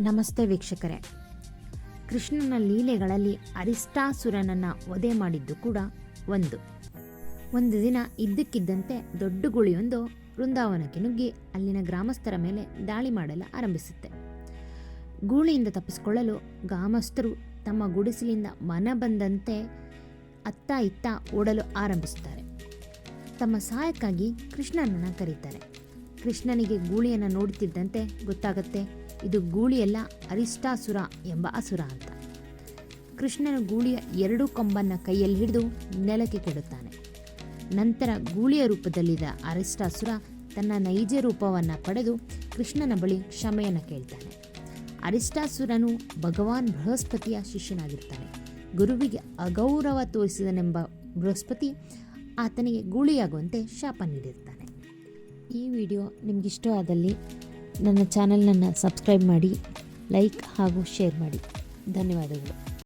ನಮಸ್ತೆ ವೀಕ್ಷಕರೇ. ಕೃಷ್ಣನ ಲೀಲೆಗಳಲ್ಲಿ ಅರಿಷ್ಟಾಸುರನನ್ನು ವಧೆ ಮಾಡಿದ್ದು ಕೂಡ ಒಂದು. ಒಂದು ದಿನ ಇದ್ದಕ್ಕಿದ್ದಂತೆ ದೊಡ್ಡ ಗುಳಿಯೊಂದು ವೃಂದಾವನಕ್ಕೆ ನುಗ್ಗಿ ಅಲ್ಲಿನ ಗ್ರಾಮಸ್ಥರ ಮೇಲೆ ದಾಳಿ ಮಾಡಲು ಆರಂಭಿಸುತ್ತೆ. ಗೂಳಿಯಿಂದ ತಪ್ಪಿಸಿಕೊಳ್ಳಲು ಗ್ರಾಮಸ್ಥರು ತಮ್ಮ ಗುಡಿಸಲಿಂದ ಮನ ಬಂದಂತೆ ಅತ್ತ ಇತ್ತ ಓಡಲು ಆರಂಭಿಸುತ್ತಾರೆ. ತಮ್ಮ ಸಹಾಯಕ್ಕಾಗಿ ಕೃಷ್ಣನನ್ನು ಕರೀತಾರೆ. ಕೃಷ್ಣನಿಗೆ ಗೂಳಿಯನ್ನು ನೋಡುತ್ತಿದ್ದಂತೆ ಗೊತ್ತಾಗುತ್ತೆ, ಇದು ಗೂಳಿಯಲ್ಲ ಅರಿಷ್ಟಾಸುರ ಎಂಬ ಅಸುರ ಅಂತ. ಕೃಷ್ಣನು ಗೂಳಿಯ ಎರಡೂ ಕೊಂಬನ್ನು ಕೈಯಲ್ಲಿ ಹಿಡಿದು ನೆಲಕ್ಕೆ ಕೆಡುತ್ತಾನೆ. ನಂತರ ಗೂಳಿಯ ರೂಪದಲ್ಲಿದ್ದ ಅರಿಷ್ಟಾಸುರ ತನ್ನ ನೈಜ ರೂಪವನ್ನು ಪಡೆದು ಕೃಷ್ಣನ ಬಳಿ ಕ್ಷಮೆಯನ್ನು ಕೇಳ್ತಾನೆ. ಅರಿಷ್ಟಾಸುರನು ಭಗವಾನ್ ಬೃಹಸ್ಪತಿಯ ಶಿಷ್ಯನಾಗಿರ್ತಾನೆ. ಗುರುವಿಗೆ ಅಗೌರವ ತೋರಿಸಿದನೆಂಬ ಬೃಹಸ್ಪತಿ ಆತನಿಗೆ ಗೂಳಿಯಾಗುವಂತೆ ಶಾಪ ನೀಡಿರ್ತಾನೆ. ಈ ವಿಡಿಯೋ ನಿಮಗಿಷ್ಟವಾದಲ್ಲಿ ನನ್ನ ಚಾನಲ್ನನ್ನು ಸಬ್ಸ್ಕ್ರೈಬ್ ಮಾಡಿ ಲೈಕ್ ಹಾಗೂ ಶೇರ್ ಮಾಡಿ. ಧನ್ಯವಾದಗಳು.